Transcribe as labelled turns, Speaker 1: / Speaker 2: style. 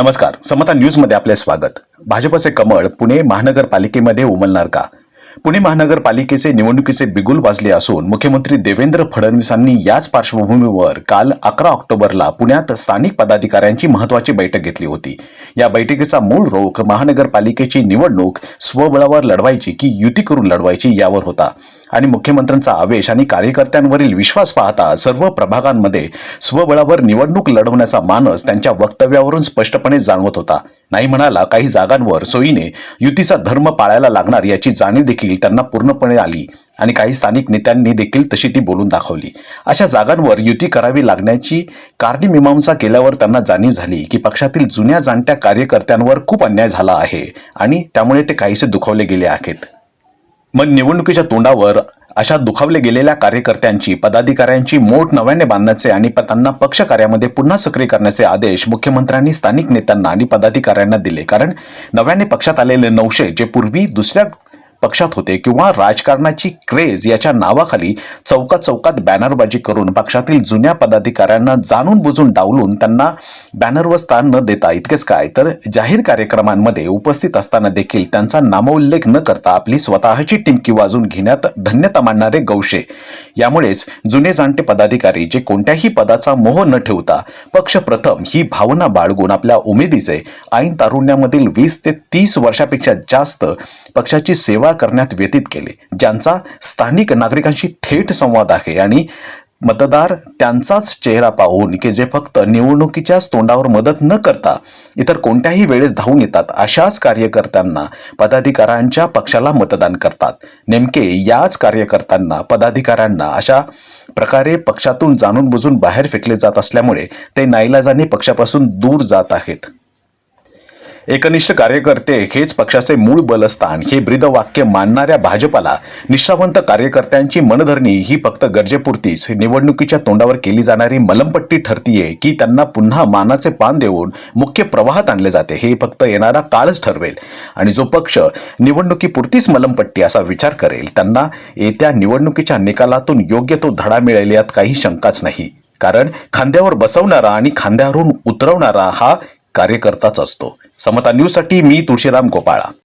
Speaker 1: नमस्कार समता न्यूजमध्ये आपले स्वागत. भाजपचे कमळ पुणे महानगरपालिकेमध्ये उमलणार का? पुणे महानगरपालिकेचे निवडणुकीचे बिगुल वाजले असून मुख्यमंत्री देवेंद्र फडणवीसांनी याच पार्श्वभूमीवर काल अकरा ऑक्टोबरला पुण्यात स्थानिक पदाधिकाऱ्यांची महत्वाची बैठक घेतली होती. या बैठकीचा मूळ रोख महानगरपालिकेची निवडणूक स्वबळावर लढवायची की युती करून लढवायची यावर होता. आणि मुख्यमंत्र्यांचा आवेश आणि कार्यकर्त्यांवरील विश्वास पाहता सर्व प्रभागांमध्ये स्वबळावर निवडणूक लढवण्याचा मानस त्यांच्या वक्तव्यावरून स्पष्टपणे जाणवत होता. नाही म्हणाला काही जागांवर सोयीने युतीचा धर्म पाळायला लागणार याची जाणीव देखील त्यांना पूर्णपणे आली आणि काही स्थानिक नेत्यांनी देखील तशी ती बोलून दाखवली. अशा जागांवर युती करावी लागण्याची कारणी केल्यावर त्यांना जाणीव झाली की पक्षातील जुन्या जाणत्या कार्यकर्त्यांवर खूप अन्याय झाला आहे आणि त्यामुळे ते काहीसे दुखावले गेले आहेत. मग निवडणुकीच्या तोंडावर अशा दुखावले गेलेल्या कार्यकर्त्यांची पदाधिकाऱ्यांची मोठ नव्याने बांधण्याचे आणि त्यांना पक्ष कार्यामध्ये पुन्हा सक्रिय करण्याचे आदेश मुख्यमंत्र्यांनी स्थानिक नेत्यांना आणि पदाधिकाऱ्यांना दिले. कारण नव्याने पक्षात आलेले नौशे जे पूर्वी दुसऱ्या पक्षात होते किंवा राजकारणाची क्रेज याच्या नावाखाली चौकात चौकात बॅनरबाजी करून पक्षातील जुन्या पदाधिकाऱ्यांना जाणून बुजून डावलून त्यांना बॅनरवर स्थान न देता इतकेच काय? तर जाहीर कार्यक्रमांमध्ये उपस्थित असताना देखील त्यांचा नामोल्लेख न करता आपली स्वतःची टिमकी वाजून घेण्यात धन्यता मानणारे गौशे. यामुळेच जुने जाणते पदाधिकारी जे कोणत्याही पदाचा मोह न ठेवता पक्ष प्रथम ही भावना बाळगून आपल्या उमेदीचे ऐन तारुण्यामधील वीस ते तीस वर्षापेक्षा जास्त पक्षाची सेवा करण्यात व्यतीत केले. ज्यांचा स्थानिक नागरिकांशी थेट संवाद आहे आणि मतदार त्यांचाच चेहरा पाहून की जे फक्त निवडणुकीच्याच तोंडावर मदत न करता इतर कोणत्याही वेळेस धावून येतात अशाच कार्यकर्त्यांना पदाधिकाऱ्यांच्या पक्षाला मतदान करतात. नेमके याच कार्यकर्त्यांना पदाधिकाऱ्यांना अशा प्रकारे पक्षातून जाणून बुजून बाहेर फेकले जात असल्यामुळे ते नाईलाजाने पक्षापासून दूर जात आहेत. एकनिष्ठ कार्यकर्ते हेच पक्षाचे मूळ बलस्थान. हे ब्रीदवाक्य मानणाऱ्या भाजपाला निष्ठावंत कार्यकर्त्यांची मनधरणी ही फक्त गरजेपुरतीच. निवडणुकीच्या तोंडावर केली जाणारी मलमपट्टी ठरतीये की त्यांना पुन्हा मानाचे पान देऊन मुख्य प्रवाहात आणले जाते हे फक्त येणारा काळच ठरवेल. आणि जो पक्ष निवडणुकीपुरतीच मलमपट्टी असा विचार करेल त्यांना येत्या निवडणुकीच्या निकालातून योग्य तो धडा मिळेल यात काही शंकाच नाही. कारण खांद्यावर बसवणारा आणि खांद्यावरून उतरवणारा हा कार्यकर्ताच असतो. समता न्यूजसाठी मी तुळशीराम गोपाळा.